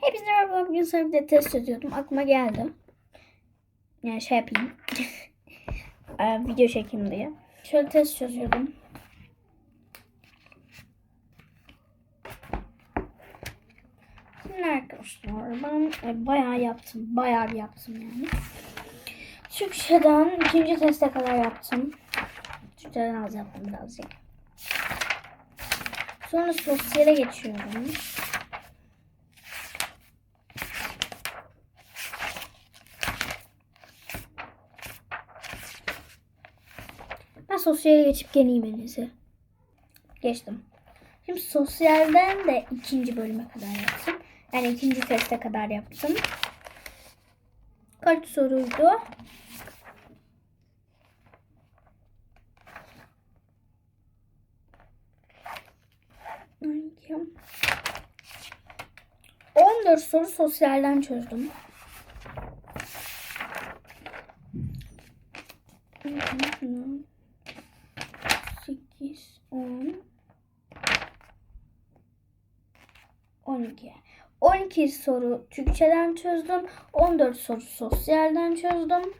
Hepinize merhaba. Bugün sana bir test çözüyordum. Aklıma geldi. Yani şey yapayım. Ee, video çekeyim diye. Şöyle test çözüyordum. Şimdi arkadaşlar ben e, bayağı yaptım. Bayağı yaptım yani. Türkçeden ikinci teste kadar yaptım. Türkçeden az yaptım birazcık. Sonra sosyale geçiyorum. Sosyale geçip geleyim en iyisi. Geçtim. Şimdi sosyalden de ikinci bölüme kadar yaptım. Yani ikinci teste kadar yaptım. Kaç soruydu? Hangi? 14 soru sosyalden çözdüm. Sekiz, on, on iki. 12 soru Türkçeden çözdüm. 14 soru sosyalden çözdüm.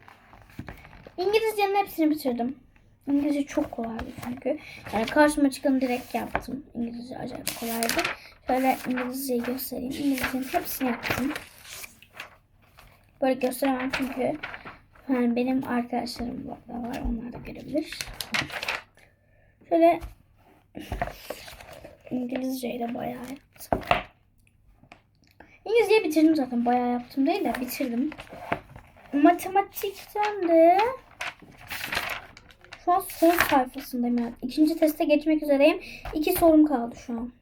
İngilizcenin hepsini bitirdim. İngilizce çok kolaydı çünkü. Yani karşıma çıkanı direkt yaptım. İngilizce acayip kolaydı. Şöyle İngilizceyi göstereyim. İngilizcenin hepsini yaptım. Böyle gösteremem çünkü yani benim arkadaşlarım da var. Onlar da görebilir. Şöyle İngilizceyi de bayağı yaptım. İngilizceyi bitirdim zaten. Bayağı yaptım değil de bitirdim. Matematikten de şu an son sayfasındayım. Yani. İkinci teste geçmek üzereyim. İki sorum kaldı şu an.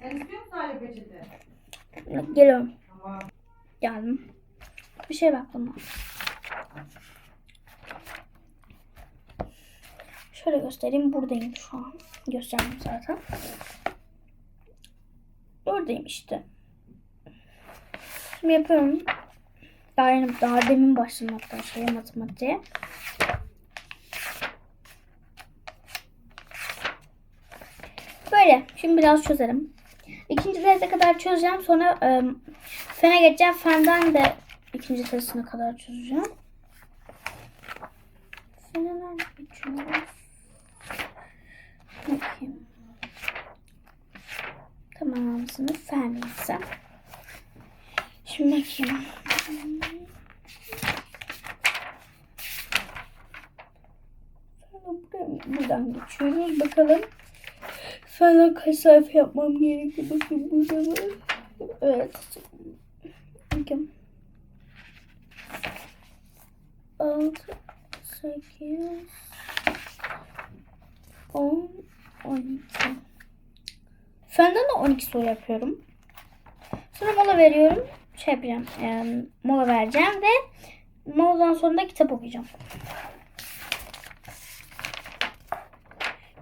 Sen istiyor musun aile peçete? Geliyorum. Tamam. Geldim. Bir şey bak Şöyle göstereyim. Buradayım şu an. Gösterdim zaten. Buradayım işte. Şimdi yapıyorum. Daha, yeni, daha demin başladım hatta şeye matematiğe. Böyle. Şimdi biraz çözelim. İkinci teste kadar çözeceğim. Sonra e, fene geçeceğim. Fenden de ikinci testine kadar çözeceğim. Feneler geçiyoruz. Bakayım. Tamam sınıf fen ise. Şimdi bakayım. Buradan geçiyoruz. Bakalım. Falan kaç sayfa yapmam gerekiyor. Bakın burada var. Evet. Bakın. 6, 8, 10, 12. Fenden de 12 soru yapıyorum. Sonra mola veriyorum. Şey yapacağım. e, mola vereceğim ve moladan sonra da kitap okuyacağım.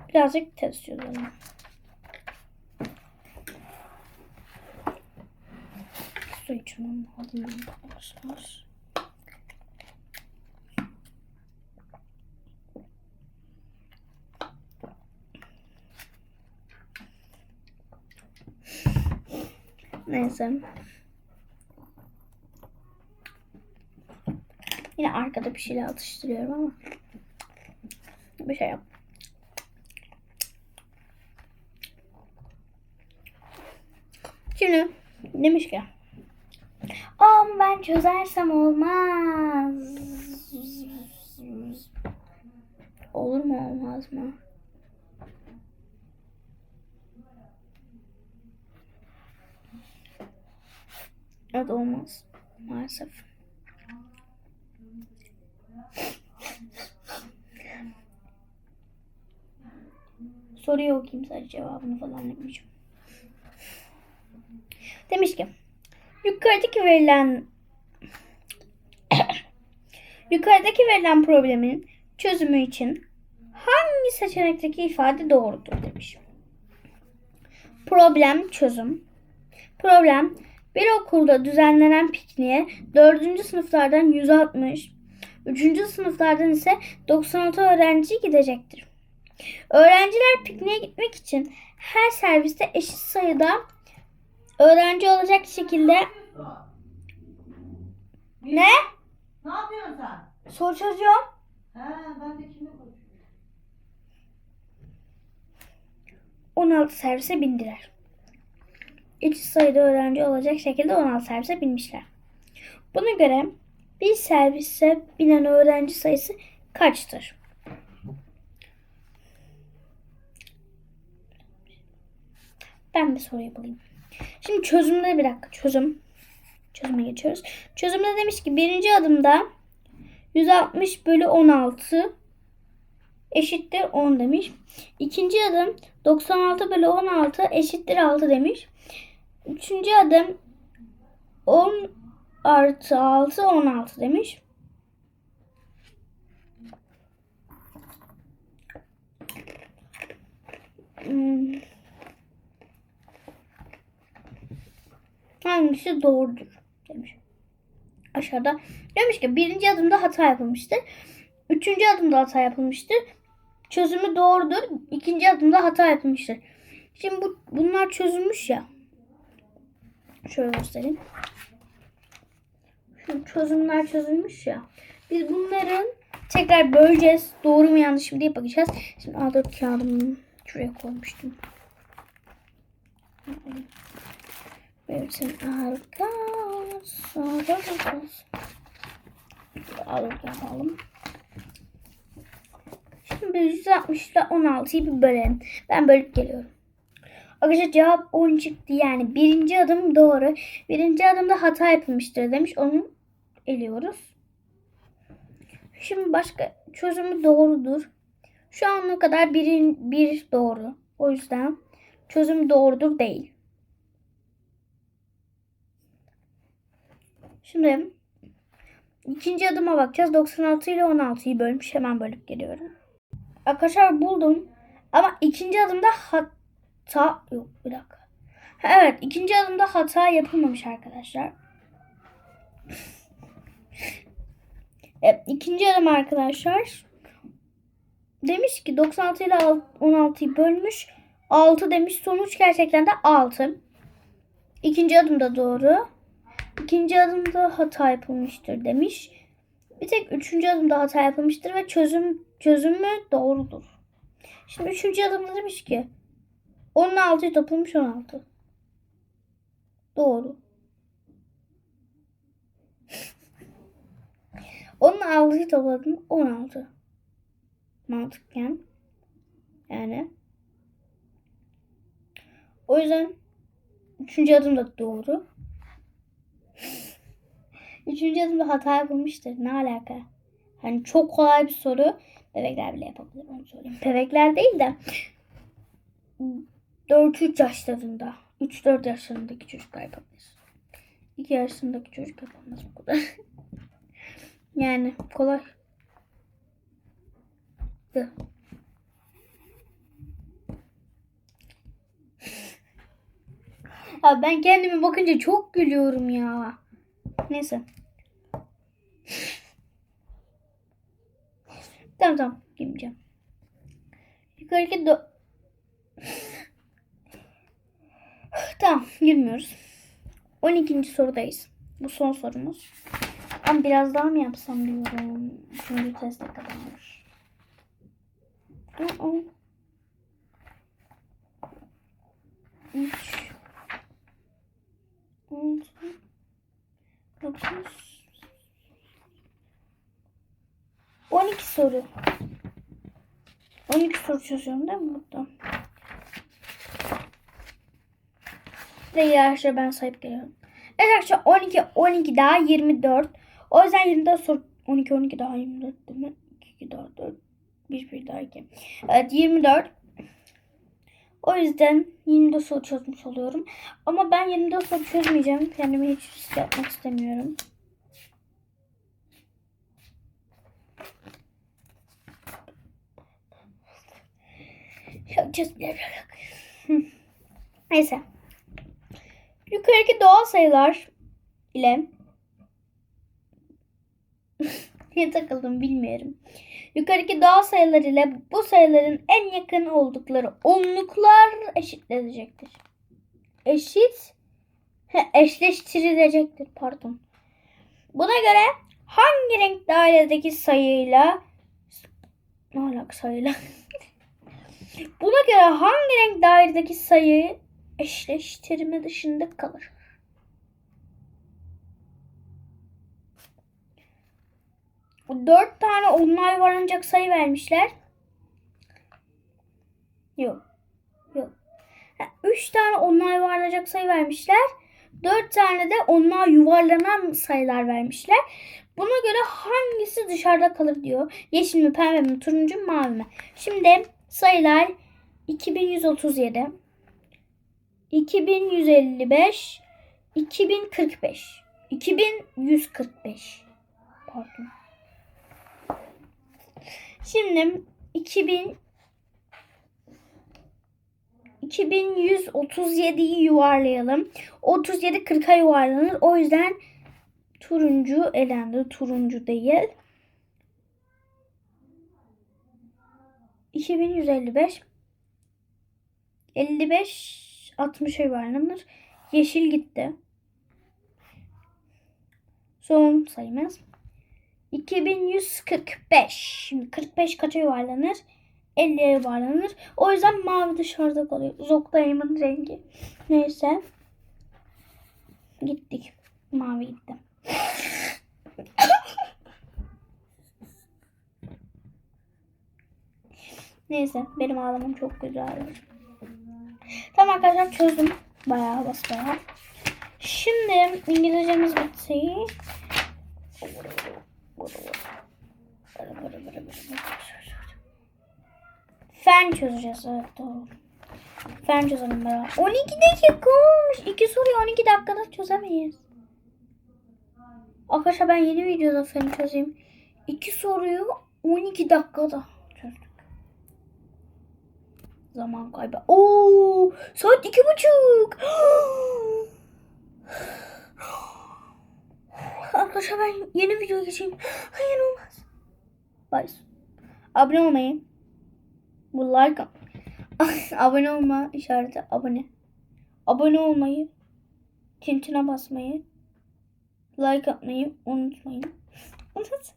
Birazcık test çözelim. Su içmem lazım arkadaşlar. Neyse. Yine arkada bir şeyler atıştırıyorum ama bir şey yok. Şimdi demiş ki Ama ben çözersem olmaz. Olur mu olmaz mı? Evet olmaz. Maalesef. Soruyu okuyayım sadece cevabını falan yapmayacağım. Demiş ki yukarıdaki verilen yukarıdaki verilen problemin çözümü için hangi seçenekteki ifade doğrudur demiş. Problem çözüm. Problem bir okulda düzenlenen pikniğe 4. sınıflardan 160, 3. sınıflardan ise 96 öğrenci gidecektir. Öğrenciler pikniğe gitmek için her serviste eşit sayıda öğrenci olacak şekilde ne? Ne yapıyorsun sen? Soru çözüyorum. He ben de kimle konuşuyorum? 16 servise bindiler. Eşit sayıda öğrenci olacak şekilde 16 servise binmişler. Buna göre bir servise binen öğrenci sayısı kaçtır? Ben bir soruyu bulayım. Şimdi çözümde bir dakika çözüm. Çözüme geçiyoruz. Çözümde demiş ki birinci adımda 160 bölü 16 eşittir 10 demiş. İkinci adım 96 bölü 16 eşittir 6 demiş. Üçüncü adım 10 artı 6 16 demiş. Hmm. Hangisi doğrudur demiş. Aşağıda demiş ki birinci adımda hata yapılmıştır. Üçüncü adımda hata yapılmıştır. Çözümü doğrudur. İkinci adımda hata yapılmıştır. Şimdi bu, bunlar çözülmüş ya. Şöyle göstereyim. Şu çözümler çözülmüş ya. Biz bunların tekrar böleceğiz. Doğru mu yanlış mı diye bakacağız. Şimdi A4 kağıdımı şuraya koymuştum. Bütün arka sonra A4 kağıdı alalım. Şimdi 160 ile 16'yı bir bölelim. Ben bölüp geliyorum. Arkadaşlar cevap 10 çıktı. Yani birinci adım doğru. Birinci adımda hata yapılmıştır demiş. Onu eliyoruz. Şimdi başka çözümü doğrudur. Şu ana kadar birin, bir doğru. O yüzden çözüm doğrudur değil. Şimdi ikinci adıma bakacağız. 96 ile 16'yı bölmüş. Hemen bölüp geliyorum. Arkadaşlar buldum. Ama ikinci adımda hata yok bir dakika. Evet ikinci adımda hata yapılmamış arkadaşlar. Evet, ikinci adım arkadaşlar. Demiş ki 96 ile 16'yı bölmüş. 6 demiş. Sonuç gerçekten de 6. İkinci adım da doğru. İkinci adımda hata yapılmıştır demiş. Bir tek üçüncü adımda hata yapılmıştır ve çözüm çözümü doğrudur. Şimdi üçüncü adımda demiş ki 16'yı toplamış 16. Doğru. Onun 6'yı topladım 16. Mantıken. Yani. O yüzden üçüncü adım da doğru. Üçüncü adımda hata yapılmıştır. Ne alaka? Hani çok kolay bir soru. Bebekler bile yapabilir onu söyleyeyim. Bebekler değil de 4-3 yaşlarında. 3-4 yaşlarındaki çocuklar yapabilir. 2 yaşındaki çocuk yapamaz bu kadar. yani kolay. De. Abi ben kendime bakınca çok gülüyorum ya. Neyse. Tamam tamam girmeyeceğim. Yukarıki tamam girmiyoruz. 12. sorudayız. Bu son sorumuz. Ama biraz daha mı yapsam bilmiyorum. Üçüncü teste kadarmış. Aa. Üç. Dokuz. 12 soru. 12 soru çözüyorum değil mi burada? Ve yarışa ben sayıp geliyorum. Evet arkadaşlar 12 12 daha 24. O yüzden 24 soru 12 12 daha 24 değil mi? 2 2 daha 4 1 1 daha 2. Evet 24. O yüzden 24 soru çözmüş oluyorum. Ama ben 24 soru çözmeyeceğim. Kendime hiç risk yapmak istemiyorum. Yapacağız bile Neyse. Yukarıdaki doğal sayılar ile niye takıldım bilmiyorum. Yukarıdaki doğal sayılar ile bu sayıların en yakın oldukları onluklar eşitlenecektir. Eşit he, eşleştirilecektir pardon. Buna göre hangi renk dairedeki sayıyla ne alaka sayıyla? Buna göre hangi renk dairedeki sayı eşleştirme dışında kalır? Dört tane onunla yuvarlanacak sayı vermişler. Yok. Yok. Ha, Üç tane onunla yuvarlanacak sayı vermişler. Dört tane de onunla yuvarlanan sayılar vermişler. Buna göre hangisi dışarıda kalır diyor. Yeşil mi, pembe mi, turuncu mu, mavi mi? Şimdi sayılar 2137, 2155, 2045, 2145. Pardon. Şimdi 2000 2137'yi yuvarlayalım. 37 40'a yuvarlanır. O yüzden turuncu elendi. Turuncu değil. 2155 55 60'a yuvarlanır. Yeşil gitti. Son sayımız 2145. Şimdi 45 kaça yuvarlanır? 50'ye yuvarlanır. O yüzden mavi dışarıda kalıyor. Zoktayımın rengi. Neyse. Gittik. Mavi gitti. Neyse. Benim ağlamam çok güzel. Tamam arkadaşlar çözdüm. Bayağı basbayağı. Şimdi İngilizcemiz bitti. Fen çözeceğiz. Evet doğru. Fen çözelim beraber. 12 dakika olmuş. İki soruyu 12 dakikada çözemeyiz. Arkadaşlar ben yeni videoda fen çözeyim. İki soruyu 12 dakikada. Zaman kaybı. Oo, saat iki buçuk. Arkadaşlar ben yeni video geçeyim. Hayır olmaz. Bye. Abone olmayı. Bu like abone olma işareti abone. Abone olmayı, tintine basmayı, like atmayı unutmayın. Unut.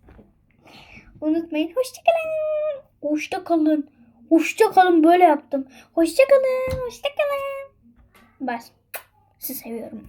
Unutmayın. Hoşçakalın. Hoşça kalın. Hoşça kalın böyle yaptım. Hoşça kalın. Hoşça kalın. Bas. Sizi seviyorum.